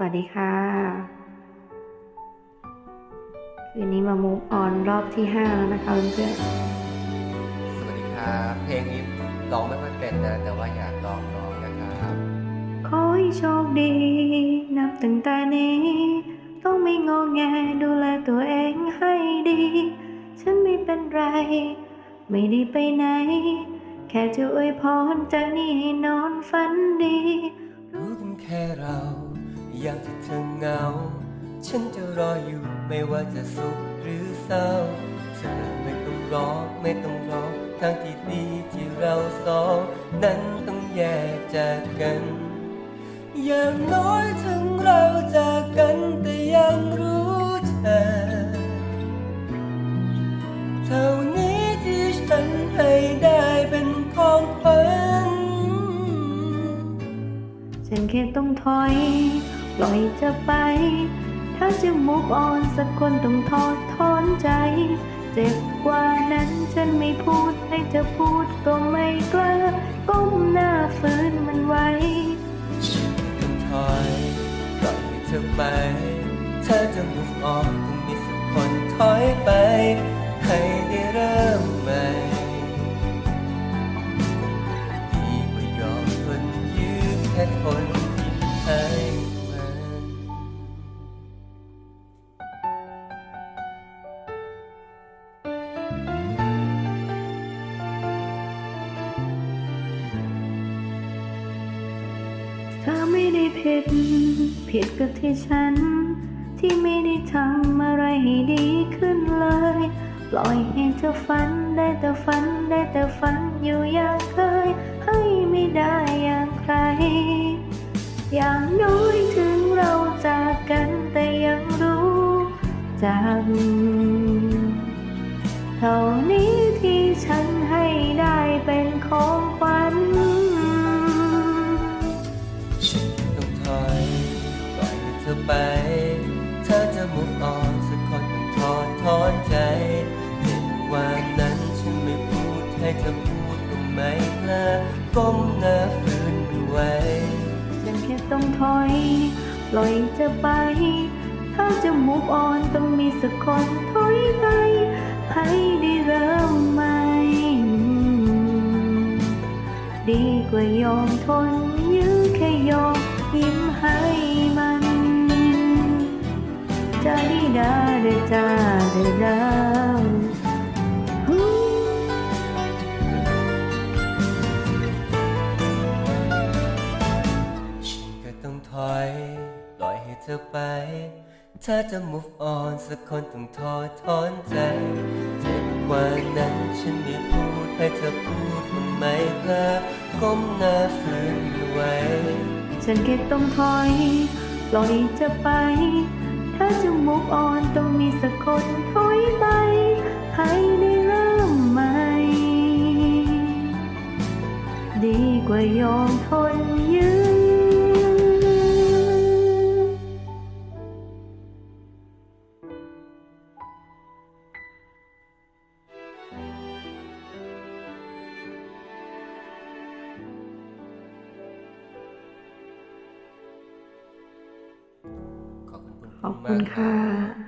วัสดีค่ะ คืนนี้มามูฟออนรอบที่ 5 แล้วนะคะเพื่อนสวัสดีครับเพลงนี้ร้องไม่ค่อยเป็นนะ แต่ว่าอยากลองร้องนะครับๆขอให้โชคดี นับตั้งแต่นี้ ต้องไม่งอแงดูแลตัวเองให้ดี ฉันไม่เป็นไร ไม่ได้ไปไหน แค่จะอวยพรจากนี้ให้นอนฝันดี รู้กันแค่เราอ ยากที่เธอเหงา ฉันจะรออยู่ไม่ว่าจะสุขหรือเศร้า เธอไม่ต้องร้องไม่ต้องร้องทางที่ดีที่เราสองนั้นต้องแยกจากกัน อย่างน้อยถึงเราจากกันแต่ยังรู้เธอเท่านี้ที่ฉันให้ได้เป็นของขวัญฉันแค่ต้องถอย ปล่อยจะไป ถ้าจะมุกออนสักคนต้องทอดถอนใจ เจ็บกว่านั้นฉันไม่พูดให้เธอพูดก็ไม่กล้า ก้มหน้าฝืนมันไว้ฉันต้องถอยปล่อยเธอไปเธอจะ move on ต้องมีสักคนถอยไป ให้ได้เริ่ม ได้ผิด ผิดก็ที่ฉัน ที่ไม่ได้ทำอะไรให้ดีขึ้นเลย ปล่อยให้เธอฝันได้แต่ฝันได้แต่ฝันอยู่อย่างเคย ให้ไม่ได้อย่างใคร อย่างน้อยถึงเราจากกันแต่ยังรู้จักเท่านี้ที่ฉัน ก้มหน้าฝืนมันไว้ฉันแค่ต้องถอยปล่อยจะไป ถ้าจะมุกออนต้องมีสักคนถอยไปให้ได้เริ่มใหม่ดีกว่ายอมทนยื้อแค่ยอมยิ้มให้มันจาดีดาเดจาเด ธอไป ถ้าจะ move on สักคนต้องทอถอนใจ เจ็บกว่านั้นฉันไม่พูดให้เธอพูดก็ไม่กล้าก้มหน้าฝืนไว้ ฉันแค่ต้องถอยปล่อยจะไป ถ้าจะมุกออนต้องมีสักคนถอยไปให้ได้เริ่มใหม่ ดีกว่ายอมทน ขอบคุณค่ะ